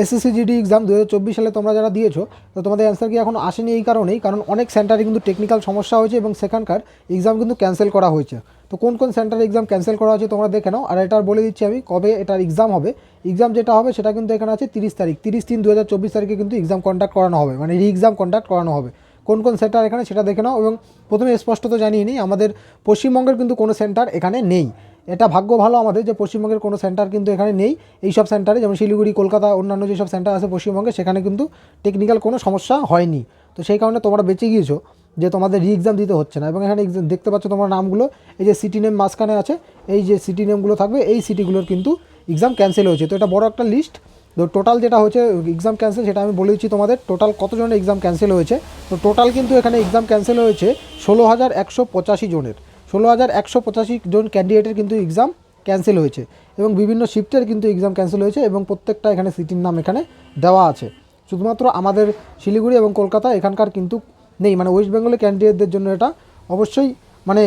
SSC GD exam দু হাজার চব্বিশ সালে তোমরা যারা দিয়েছ, তো তোমাদের অ্যান্সার কি এখন আসেনি এই কারণেই? কারণ অনেক সেন্টারে কিন্তু টেকনিক্যাল সমস্যা হয়েছে এবং সেখানকার এক্সাম কিন্তু ক্যান্সেল করা হয়েছে। তো কোন কোন সেন্টারে এক্সাম ক্যান্সেল করা হয়েছে তোমরা দেখে নাও। আর এটার বলে দিচ্ছি আমি, কবে এটার এক্সাম হবে? এক্সাম যেটা হবে সেটা কিন্তু এখানে আছে তিরিশ তারিখ। তিরিশ তিন দু তারিখে কিন্তু এক্সাম কন্ডাক্ট করানো হবে। মানে রি এক্সাম কন্ডাক্ট করানো হবে। কোন কোন সেন্টার এখানে সেটা দেখে নাও এবং প্রথমে স্পষ্টত জানিয়ে নিই, আমাদের পশ্চিমবঙ্গের কিন্তু কোনো সেন্টার এখানে নেই। এটা ভাগ্য ভালো আমাদের যে পশ্চিমবঙ্গের কোনো সেন্টার কিন্তু এখানে নেই। এই সব সেন্টারে যেমন শিলিগুড়ি, কলকাতা, অন্যান্য যেসব সেন্টার আছে পশ্চিমবঙ্গে, সেখানে কিন্তু টেকনিক্যাল কোনো সমস্যা হয়নি। তো সেই কারণে তোমরা বেঁচে গিয়েছো যে তোমাদের রি এক্সাম দিতে হচ্ছে না। এবং এখানে দেখতে পাচ্ছ তোমার নামগুলো। এই যে সিটি নেম মাঝখানে আছে, এই যে সিটি নেমগুলো থাকবে, এই সিটিগুলোর কিন্তু এক্সাম ক্যান্সেল হয়েছে। তো এটা বড় একটা লিস্ট তো টোটাল যেটা হচ্ছে এক্সাম ক্যান্সেল সেটা আমি বলে দিচ্ছি তোমাদের টোটাল কতজনের এক্সাম ক্যান্সেল হয়েছে? তো টোটাল কিন্তু এখানে এক্সাম ক্যান্সেল হয়েছে ষোলো হাজার একশো পঁচাশি জনের। ষোলো হাজার একশো পঁচাশি জন ক্যান্ডিডেটের কিন্তু এক্সাম ক্যান্সেল হয়েছে এবং বিভিন্ন শিফটের কিন্তু এক্সাম ক্যান্সেল হয়েছে এবং প্রত্যেকটা এখানে সিটির নাম এখানে দেওয়া আছে। শুধুমাত্র আমাদের শিলিগুড়ি এবং কলকাতা এখানকার কিন্তু নেই মানে ওয়েস্ট বেঙ্গলের ক্যান্ডিডেটদের জন্য এটা অবশ্যই মানে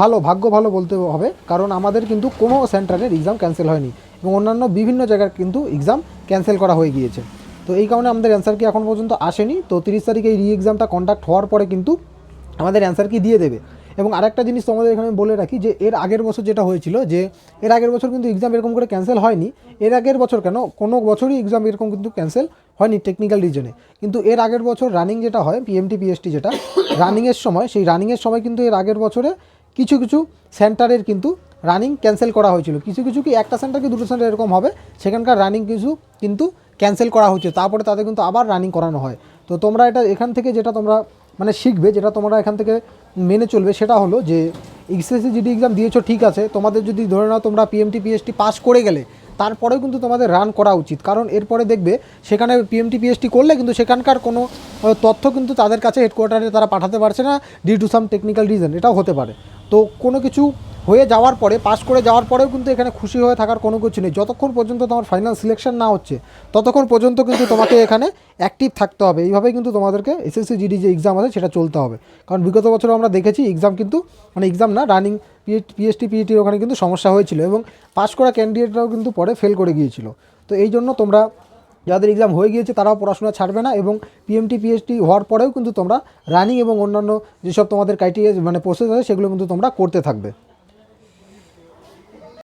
ভালো, ভাগ্য ভালো বলতে হবে, কারণ আমাদের কিন্তু কোনো সেন্টারের এক্সাম ক্যান্সেল হয়নি এবং অন্যান্য বিভিন্ন জায়গার কিন্তু এক্সাম ক্যান্সেল করা হয়ে গিয়েছে। তো এই কারণে আমাদের অ্যান্সার কি এখন পর্যন্ত আসেনি, তো তিরিশ তারিখে এই রি এক্সামটা কন্ডাক্ট হওয়ার পরে কিন্তু আমাদের অ্যান্সার কি দিয়ে দেবে? এবং আরেকটা জিনিস তোমাদের এখানে বলে রাখি যে এর আগের বছর যেটা হয়েছিল যে এর আগের বছর কিন্তু এক্সাম এরকম করে ক্যান্সেল হয়নি। এর আগের বছর কেন? কোনো বছরই এক্সাম এরকম কিন্তু ক্যান্সেল হয়নি টেকনিক্যাল রিজনে কিন্তু এর আগের বছর রানিং যেটা হয় পিএমটি পিএসটি যেটা রানিংয়ের সময়, সেই রানিংয়ের সময় কিন্তু এর আগের বছরে কিছু কিছু সেন্টারের কিন্তু রানিং ক্যান্সেল করা হয়েছিল। কিছু কিছু কি একটা সেন্টার কি দুটো সেন্টার এরকম হবে, সেখানকার রানিং কিছু কিন্তু ক্যান্সেল করা হচ্ছে তারপরে তাদের কিন্তু আবার রানিং করানো হয়। তো তোমরা এটা এখান থেকে যেটা তোমরা মানে শিখবে, যেটা তোমরা এখান থেকে মেনে চলবে, সেটা হলো যে এক্সএসসি জিডি এক্সাম দিয়েছ, ঠিক আছে, তোমাদের যদি ধরে নাও তোমরা পিএমটি পিএসটি পাস করে গেলে, তারপরেও কিন্তু তোমাদের রান করা উচিত। কারণ এরপরে দেখবে, সেখানে পিএমটি পিএসটি করলে কিন্তু সেখানকার কোনো তথ্য কিন্তু তাদের কাছে হেডকোয়ার্টারে তারা পাঠাতে পারছে না due to some technical reason এটাও হতে পারে। তো কোনো কিছু হয়ে যাওয়ার পরে পাস করে যাওয়ার পরেও কিন্তু এখানে খুশি হয়ে থাকার কোনো কিছু নেই। যতক্ষণ পর্যন্ত তোমার ফাইনাল সিলেকশন না হচ্ছে, ততক্ষণ পর্যন্ত কিন্তু তোমাকে এখানে অ্যাক্টিভ থাকতে হবে। এইভাবেই কিন্তু তোমাদেরকে এসএসসি জিডি যে এক্সাম আছে, সেটা চলতে হবে। কারণ বিগত বছর আমরা দেখেছি এক্সাম কিন্তু মানে এক্সাম না রানিং পিএসটি পিএটির ওখানে কিন্তু সমস্যা হয়েছিল এবং পাস করা ক্যান্ডিডেটরাও কিন্তু পরে ফেল করে গিয়েছিল। তো এই জন্য তোমরা যাদের এক্সাম হয়ে গিয়েছে তারাও পড়াশোনা ছাড়বে না এবং পিএমটি পিএইচডি হওয়ার পরেও কিন্তু তোমরা রানিং এবং অন্যান্য যেসব তোমাদের ক্রাইটেরিয়া মানে প্রসেস আছে সেগুলো কিন্তু তোমরা করতে থাকবে।